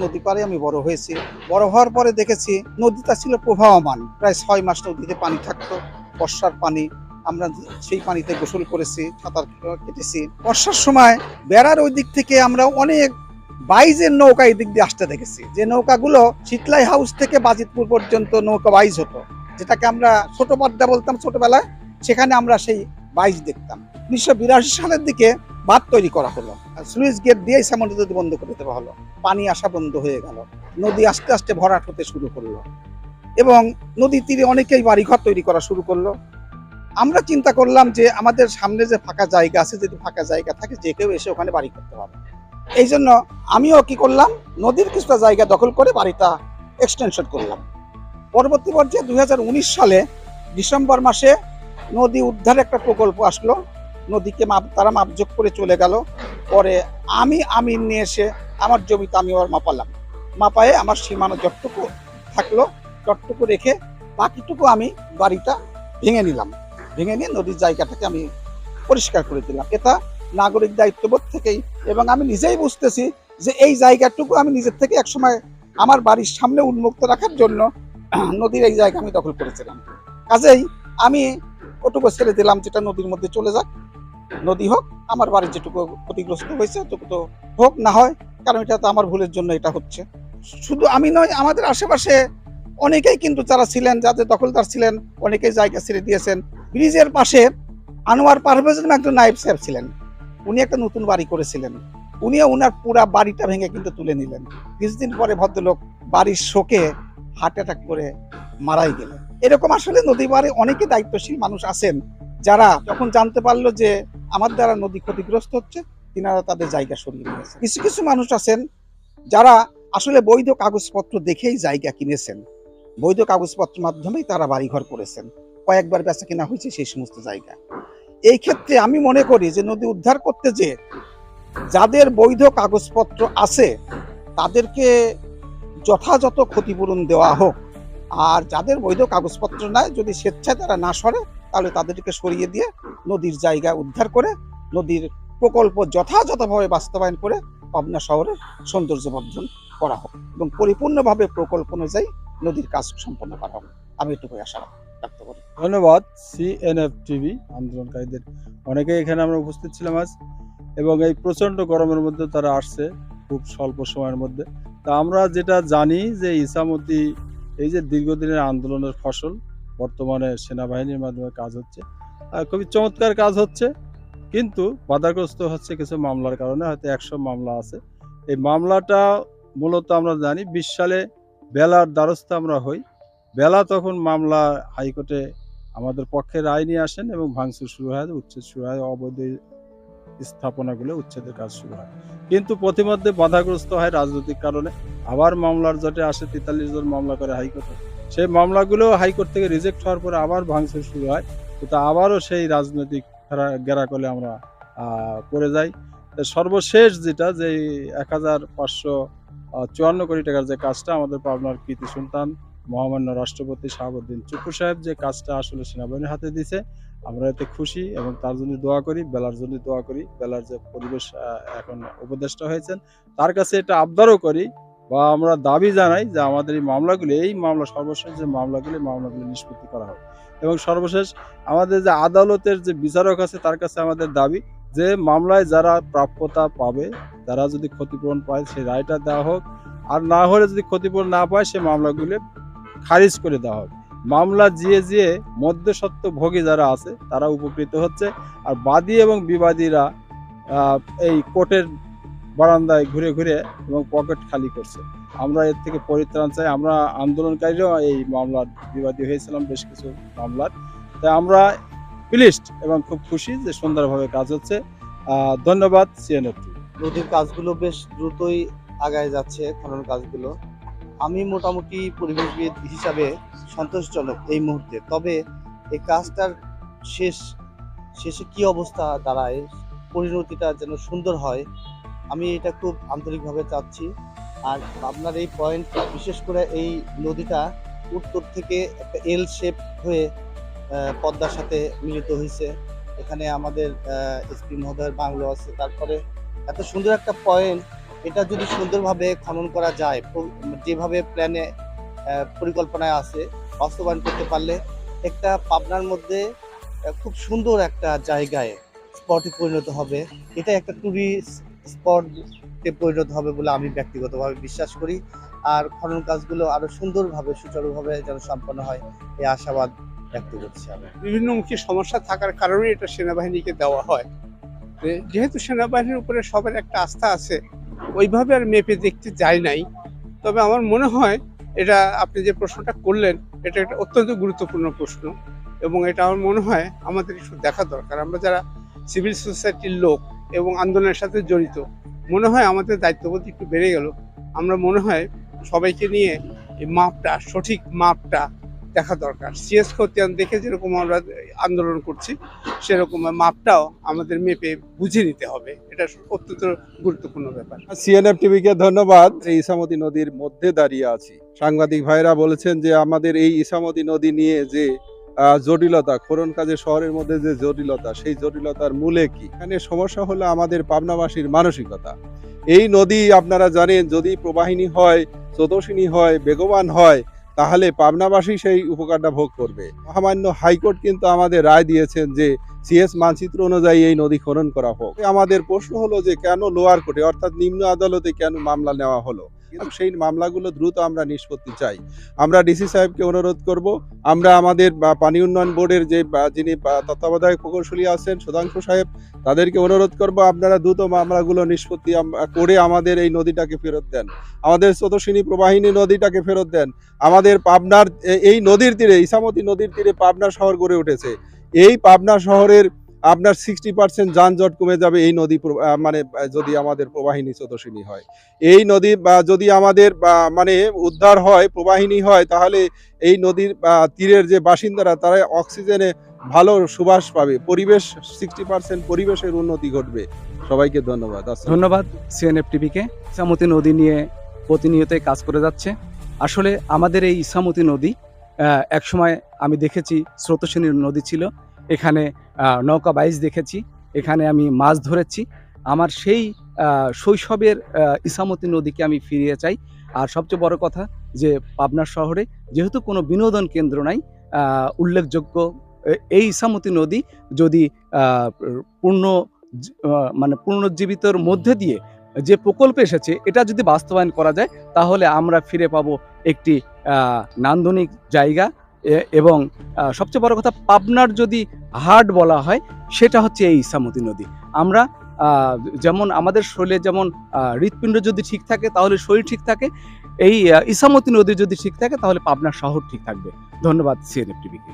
নদী পাড়ে আমি বড় হয়েছি। বড় হওয়ার পরে দেখেছি নদীটা ছিল প্রবাহমান। প্রায় ছয় মাস নদীতে পানি থাকতো। বর্ষার পানি আমরা সেই পানিতে গোসল করেছি, সাঁতার কেটেছি। বর্ষার সময় বেড়ার ওই দিক থেকে আমরা অনেক বাইজের নৌকা এই দিক দিয়ে আসতে দেখেছি। যে নৌকাগুলো শীতলাই হাউস থেকে বাজিতপুর পর্যন্ত নৌকা বাইজ হতো। যেটাকে আমরা ছোট পদ্মা বলতাম ছোটবেলায়, সেখানে আমরা সেই বাইজ দেখতাম। উনিশশো বিরাশি সালের দিকে বাঁধ তৈরি করা হলো। সুইচ গেট দিয়ে সামনে নদী বন্ধ করে দেওয়া হলো। পানি আসা বন্ধ হয়ে গেল। নদী আস্তে আস্তে ভরাট হতে শুরু করল। এবং নদী তীরে অনেকেই বাড়িঘর তৈরি করা শুরু করল। আমরা চিন্তা করলাম যে আমাদের সামনে যে ফাঁকা জায়গা আছে, যদি ফাঁকা জায়গা থাকে, যে কেউ এসে ওখানে বাড়ি করতে পারে এই জন্য আমিও কি করলাম, নদীর কিছুটা জায়গা দখল করে বাড়িটা এক্সটেনশন করলাম। পরবর্তী পর্যায়ে দুই হাজার উনিশ সালে ডিসেম্বর মাসে নদী উদ্ধার একটা প্রকল্প আসলো। নদীকে মাপ, তারা মাপযোগ করে চলে গেল। পরে আমি আমি নিয়ে এসে আমার জমিতে আমি আবার মাপালাম। মাপায়ে আমার সীমানা যতটুকু থাকল, ততটুকু রেখে বাকিটুকু আমি বাড়িটা ভেঙে নিলাম। ভেঙে নিয়ে নদীর জায়গাটাকে আমি পরিষ্কার করে দিলাম। এটা নাগরিক দায়িত্ববোধ থেকেই এবং আমি নিজেই বুঝতেছি যে এই জায়গাটুকু আমি নিজের থেকে একসময় আমার বাড়ির সামনে উন্মুক্ত রাখার জন্য নদীর এই জায়গা আমি দখল করেছিলাম। কাজেই আমি ওটুকু ছেড়ে দিলাম যেটা নদীর মধ্যে চলে যাক। নদী হোক, আমার বাড়ির যেটুকু ক্ষতিগ্রস্ত হয়েছে তো হোক, না হয়, কারণ এটা তো আমার ভুলের জন্য এটা হচ্ছে। শুধু আমি নয়, আমাদের আশেপাশে অনেকেই কিন্তু যারা ছিলেন, যাদের দখলদার ছিলেন, অনেকেই জায়গা ছেড়ে দিয়েছেন। ব্রিজের পাশে আনোয়ার পারভেজ নামে একজন নায়েব সাহেব ছিলেন। উনি একটা নতুন বাড়ি করেছিলেন। উনিও উনার পুরা বাড়িটা ভেঙে কিন্তু তুলে নিলেন। কিছুদিন পরে ভদ্রলোক বাড়ির শোকে হার্ট অ্যাটাক করে মারাই গেলেন। এরকম আসলে নদী পাড়ে অনেকে দায়িত্বশীল মানুষ আছেন, যারা যখন জানতে পারল যে আমার দ্বারা নদী ক্ষতিগ্রস্ত হচ্ছে, তিনারা তাদের জায়গা সরিয়ে নিয়েছে কিছু কিছু মানুষ আছেন যারা আসলে বৈধ কাগজপত্র দেখেই জায়গা কিনেছেন। বৈধ কাগজপত্র মাধ্যমেই তারা বাড়িঘর করেছেন। কয়েকবার বেচা কেনা হয়েছে সেই সমস্ত জায়গা। এই ক্ষেত্রে আমি মনে করি যে নদী উদ্ধার করতে যে যাদের বৈধ কাগজপত্র আছে, তাদেরকে যথাযথ ক্ষতিপূরণ দেওয়া হোক। আর যাদের বৈধ কাগজপত্র নাই, যদি স্বেচ্ছায় তারা না সরে তাহলে তাদেরকে সরিয়ে দিয়ে নদীর জায়গা উদ্ধার করে, নদীর প্রকল্প যথাযথভাবে বাস্তবায়ন করে পাবনা শহরে সৌন্দর্যবর্ধন করা হোক এবং পরিপূর্ণভাবে প্রকল্প অনুযায়ী নদীর কাজ সম্পন্ন করা হোক। আমি এটুকুই আশা ব্যক্ত করি। ধন্যবাদ। সিএনএফ টিভি আন্দোলনকারীদের। অনেকেই এখানে আমরা উপস্থিত ছিলাম আজ এবং এই প্রচণ্ড গরমের মধ্যে তারা আসছে খুব স্বল্প সময়ের মধ্যে। তা আমরা যেটা জানি যে ইসামতি এই যে দীর্ঘদিনের আন্দোলনের ফসল বর্তমানে সেনাবাহিনীর মাধ্যমে কাজ হচ্ছে। খুবই চমৎকার কাজ হচ্ছে। কিন্তু বাধাগ্রস্ত হচ্ছে কিছু মামলার কারণে, হয়তো একশো মামলা আছে। এই মামলাটা মূলত আমরা জানি, বিশ সালে বেলার দ্বারস্থ আমরা হই। বেলা তখন মামলা হাইকোর্টে আমাদের পক্ষে রায় নিয়ে আসেন এবং ভাঙচুর শুরু হয়, উচ্ছেদ শুরু হয়, অবৈধ স্থাপনাগুলো উচ্ছেদের কাজ শুরু হয়। কিন্তু প্রতিমধ্যে বাধাগ্রস্ত হয় রাজনৈতিক কারণে। আবার মামলার জটে আসে তেতাল্লিশ জন মামলা করে হাইকোর্টে। সেই মামলাগুলো হাইকোর্ট থেকে রিজেক্ট হওয়ার পরে আবার ভাঙচুর শুরু হয়। কিন্তু আবারও সেই রাজনৈতিক গেরাকলে আমরা পড়ে যাই। সর্বশেষ যেটা যে এক হাজার পাঁচশো চুয়ান্ন কোটি টাকার যে কাজটা আমাদের পাবনার কৃতি সন্তান মহামান্য রাষ্ট্রপতি শাহাবুদ্দিন চুপ্পু সাহেব যে কাজটা আসলে সেনাবাহিনীর হাতে দিছে, আমরা এতে খুশি এবং তার জন্য দোয়া করি, বেলার জন্য দোয়া করি। বেলার যে পরিবেশ এখন উপদেষ্টা হয়েছেন, তার কাছে এটা আবদারও করি বা আমরা দাবি জানাই যে আমাদের এই মামলাগুলি, এই মামলা সর্বশেষ যে মামলাগুলি মামলাগুলি নিষ্পত্তি করা হবে এবং সর্বশেষ আমাদের যে আদালতের যে বিচারক আছে, তার কাছে আমাদের দাবি যে মামলায় যারা প্রাপ্যতা পাবে, তারা যদি ক্ষতিপূরণ পায়, সেই রায়টা দেওয়া হোক। আর না হলে যদি ক্ষতিপূরণ না পায় সে মামলাগুলি খারিজ করে দেওয়া হবে। মামলা জিয়ে জিয়ে মধ্যস্বত্ব ভোগী যারা আছে, তারা উপকৃত হচ্ছে। আর বাদী এবং বিবাদীরা এই কোর্টের বারান্দায় ঘুরে ঘুরে এবং পকেট খালি করছে। আমরা এর থেকে পরিত্রাণ চাই। আমরা আন্দোলনকারীরাও এই মামলার বিবাদী হয়েছিলাম, বেশ কিছু মামলার। তাই আমরা প্লিস্ট এবং খুব খুশি যে সুন্দরভাবে কাজ হচ্ছে। ধন্যবাদ, সিএনএফ নদীর কাজগুলো বেশ দ্রুতই আগায় যাচ্ছে, খনন কাজগুলো। আমি মোটামুটি পরিবেশবিদ হিসাবে সন্তোষজনক এই মুহূর্তে। তবে এই কাজটার শেষ, শেষে কি অবস্থা দাঁড়ায়? পরিণতিটা যেন সুন্দর হয়, আমি এটা খুব আন্তরিকভাবে চাচ্ছি। আর আপনার এই পয়েন্ট বিশেষ করে এই নদীটা উত্তর থেকে একটা এল শেপ হয়ে পদ্মার সাথে মিলিত হয়েছে। এখানে আমাদের এসপি মহোদয়ের বাংলো আছে। তারপরে এত সুন্দর একটা পয়েন্ট এটা যদি সুন্দরভাবে খনন করা যায় যেভাবে প্ল্যানে পরিকল্পনায় আছে, বাস্তবায়ন করতে পারলে একটা পাবনার মধ্যে খুব সুন্দর একটা জায়গায় স্পটে পরিণত হবে। এটা একটা ট্যুরিস্ট স্পটে পরিণত হবে বলে আমি ব্যক্তিগতভাবে বিশ্বাস করি। আর খনন কাজগুলো আরও সুন্দরভাবে, সুচারুভাবে যেন সম্পন্ন হয়, এই আশাবাদ ব্যক্ত করছি আমি। বিভিন্নমুখী সমস্যা থাকার কারণে এটা সেনাবাহিনীকে দেওয়া হয়। যেহেতু সেনাবাহিনীর উপরে সবার একটা আস্থা আছে ওইভাবে আর মেপে দেখতে যাই নাই। তবে আমার মনে হয় এটা আপনি যে প্রশ্নটা করলেন, এটা একটা অত্যন্ত গুরুত্বপূর্ণ প্রশ্ন এবং এটা আমার মনে হয় আমাদের একটু দেখা দরকার। আমরা যারা সিভিল সোসাইটির লোক এবং আন্দোলনের সাথে জড়িত, মনে হয় আমাদের দায়িত্ববোধ একটু বেড়ে গেল। আমরা মনে হয় সবাইকে নিয়ে এই মাপটা, সঠিক মাপটা দেখা দরকার। সিএস খতিয়ান দেখে যেরকম আমরা আন্দোলন করছি, সেরকম মাপটাও আমাদের মেপে বুঝে নিতে হবে। এটা অত্যন্ত গুরুত্বপূর্ণ ব্যাপার। সিএনএফ টিভিকে ধন্যবাদ। এই ইসামতি নদীর মধ্যে দাঁড়িয়ে আছি। সাংবাদিক ভাইরা বলেছেন যে, আমাদের এই ইসামতি নদী নিয়ে যে জটিলতা খনন কাজে শহরের মধ্যে যে জটিলতা, সেই জটিলতার মূলে কি? এখানে সমস্যা হলো আমাদের পাবনাবাসীর মানসিকতা। এই নদী আপনারা জানেন, যদি প্রবাহিনী হয়, স্রোতস্বিনী হয়, বেগবান হয় তাহলে পাবনাবাসী সেই উপকারটা ভোগ করবে। মহামান্য হাইকোর্ট কিন্তু আমাদের রায় দিয়েছেন যে সিএস মানচিত্র অনুযায়ী এই নদী খনন করা হোক। আমাদের প্রশ্ন হলো যে কেন লোয়ার কোর্টে, অর্থাৎ নিম্ন আদালতে কেন মামলা নেওয়া হলো? সেই মামলাগুলো দ্রুত আমরা নিষ্পত্তি চাই। আমরা ডিসি সাহেবকে অনুরোধ করব, আমরা আমাদের পানি উন্নয়ন বোর্ডের যে যিনি তত্ত্বাবধায়ক প্রকৌশলী আছেন সুধাংশু সাহেব, তাদেরকে অনুরোধ করব, আপনারা দ্রুত মামলাগুলো নিষ্পত্তি করে আমাদের এই নদীটাকে ফেরত দেন। আমাদের স্রোতস্বিনী প্রবাহিনী নদীটাকে ফেরত দেন। আমাদের পাবনার এই নদীর তীরে ইসামতি নদীর তীরে পাবনা শহর গড়ে উঠেছে। এই পাবনা শহরের আপনার সিক্সটি পার্সেন্ট যানজট কমে যাবে, এই নদী মানে যদি আমাদের প্রবাহিনী স্রোতস্বিনী হয়। এই নদী, বা যদি আমাদের মানে উদ্ধার হয়, প্রবাহিনী হয়, তাহলে এই নদীর তীরের যে বাসিন্দারা তারা অক্সিজেনে ভালো সুবাস পাবে। পরিবেশ সিক্সটি পার্সেন্ট পরিবেশের উন্নতি ঘটবে। সবাইকে ধন্যবাদ। ধন্যবাদ সিএনএফ টিভিকে ইসামতি নদী নিয়ে প্রতিনিয়তই কাজ করে যাচ্ছে। আসলে আমাদের এই ইসামতি নদী একসময় আমি দেখেছি স্রোতস্বিনীর নদী ছিল। এখানে নৌকা বাইজ দেখেছি। এখানে আমি মাছ ধরেছি। আমার সেই শৈশবের ইসামতি নদীকে আমি ফিরিয়ে চাই। আর সবচেয়ে বড় কথা যে, পাবনা শহরে যেহেতু কোনো বিনোদন কেন্দ্র নাই উল্লেখযোগ্য এই ইসামতি নদী যদি পূর্ণ মানে পুনরুজ্জীবিতর মধ্যে দিয়ে যে প্রকল্প এসেছে, এটা যদি বাস্তবায়ন করা যায়, তাহলে আমরা ফিরে পাবো একটি নান্দনিক জায়গা। এবং সবচেয়ে বড় কথা পাবনার যদি হাট বলা হয়, সেটা হচ্ছে এই ইসামতি নদী। আমরা যেমন আমাদের শরীরে যেমন হৃৎপিণ্ড যদি ঠিক থাকে, তাহলে শরীর ঠিক থাকে। এই ইসামতি নদী যদি ঠিক থাকে, তাহলে পাবনার শহর ঠিক থাকবে। ধন্যবাদ সিএনএফ টিভিকে